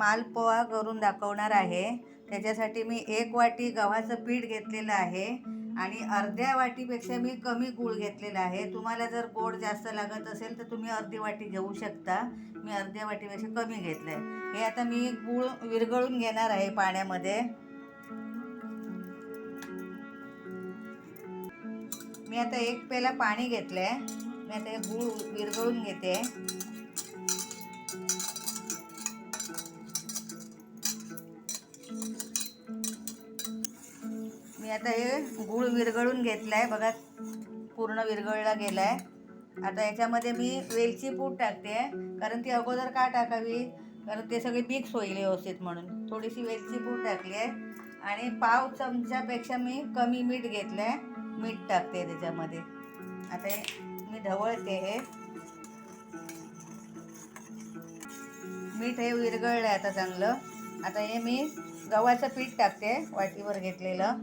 मालपोहा करून दाखवणार आहे. त्याच्यासाठी मी एक वाटी गव्हाचं पीठ घेतलेलं आहे आणि अर्ध्या वाटीपेक्षा मी कमी गूळ घेतलेला आहे. तुम्हाला जर गोड जास्त लागत असेल तर तुम्ही अर्धी वाटी घेऊ शकता. मी अर्ध्या वाटीपेक्षा कमी घेतलं आहे हे आता मी गूळ विरघळून घेणार आहे पाण्यामध्ये. मी आता एक पेला पाणी घेतलं आहे मी आता हे गूळ विरघळून घेते. मी आता हे गूळ विरघळून घेतलं आहे बघा पूर्ण विरघळला गेला आहे आता याच्यामध्ये मी वेलची पूड टाकते कारण ती अगोदर का टाकावी? कारण ते सगळे मिक्स होईल व्यवस्थित म्हणून. थोडीशी वेलची पूड टाकली आहे. आणि पाव चमच्यापेक्षा मी कमी मीठ घेतलं आहे मीठ टाकते त्याच्यामध्ये. आता हे मी ढवळते हे. मीठ हे विरघळलं आहे आता चांगलं. आता हे मी गव्हाचं पीठ टाकते वाटीवर घेतलेलं.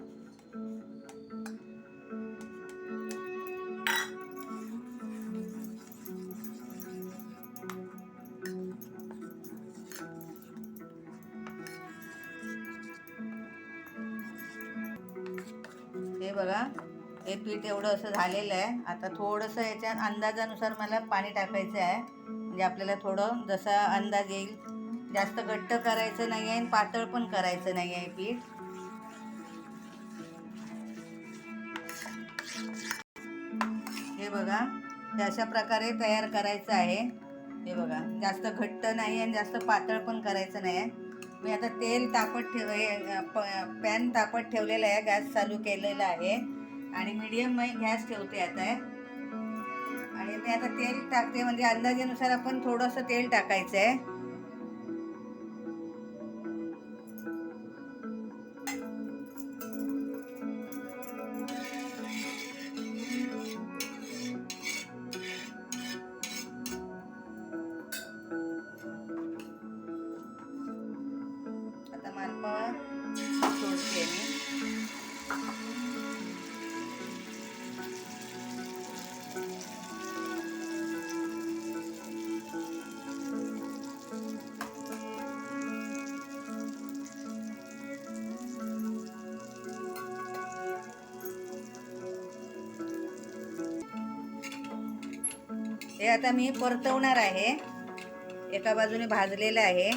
बघा. हे पीठ एवढं असं झालेलं आहे. आता थोडंसं याच्या अंदाजानुसार मला पाणी टाकायचं आहे. म्हणजे आपल्याला थोडं जसा अंदाज येईल. जास्त घट्ट करायचं नाही आहे आणि पातळ पण करायचं नाही आहे पीठ. हे बघा. हे अशा प्रकारे तयार करायचं आहे. हे बघा. जास्त घट्ट नाही आणि जास्त पातळ पण करायचं नाही आहे मी आता तेल तापत ठेव प- पॅन तापत ठेवलेला आहे गॅस चालू केलेला आहे. आणि मीडियम मी गॅस ठेवते आता. आणि मी आता तेल टाकते म्हणजे अंदाजेनुसार आपण थोडंसं तेल टाकायचं आहे. हे आता मी परतवणार आहे. एका बाजूने भाजलेलं आहे.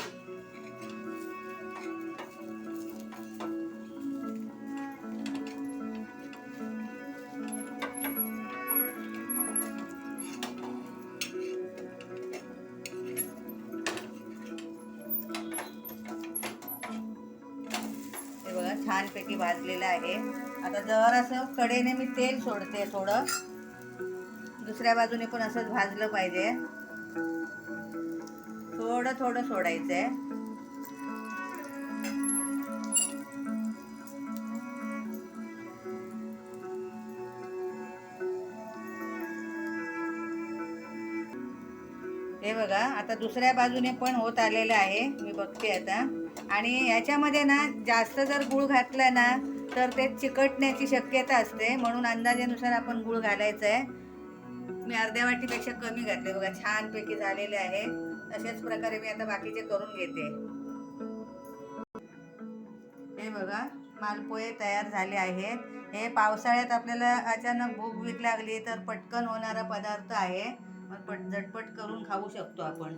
हे बघा छानपैकी भाजलेलं आहे. आता जरासं कडेने मी तेल सोडते थोडं. दुसऱ्या बाजूने पण असंच भाजलं पाहिजे. थोडं थोडं सोडायचं आहे हे बघा आता दुसऱ्या बाजूने पण होत आलेलं आहे. मी बघते आता. आणि याच्यामध्ये ना जास्त जर गुळ घातला ना तर ते चिकटण्याची शक्यता असते. म्हणून अंदाजेनुसार आपण गुळ घालायचं आहे मी अर्ध्या वाटीपेक्षा कमी घातले. बघा छानपैकी झालेले आहे. तशाच प्रकारे मी आता बाकीचे करून घेते. हे बघा मालपोहे तयार झाले आहेत. हे पावसाळ्यात आपल्याला अचानक भूक भीक लागली तर पटकन होणारा पदार्थ आहे. मग पट झटपट करून खाऊ शकतो आपण.